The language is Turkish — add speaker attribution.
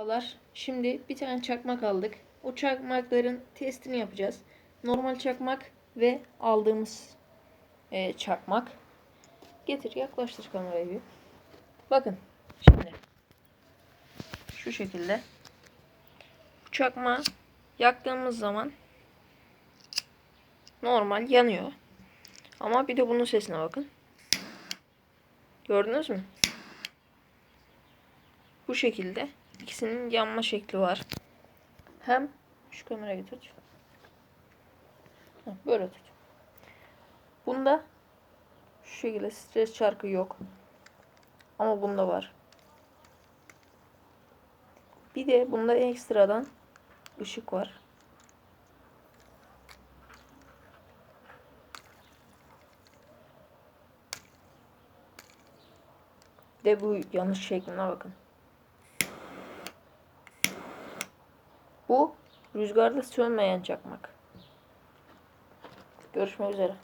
Speaker 1: Merhabalar. Şimdi bir tane çakmak aldık. O çakmakların testini yapacağız. Normal çakmak ve aldığımız e, çakmak. Getir yaklaştır kamerayı bir. Bakın şimdi şu şekilde bu çakmağı yaktığımız zaman normal yanıyor. Ama bir de bunun sesine bakın. Gördünüz mü? Bu şekilde ikisinin yanma şekli var. Hem şu kamerayı tut. Böyle tut. Bunda şu şekilde stres çarkı yok. Ama bunda var. Bir de bunda ekstradan ışık var. De bu yanlış şekline bakın. Bu rüzgarda sönmeyen çakmak. Görüşmek üzere.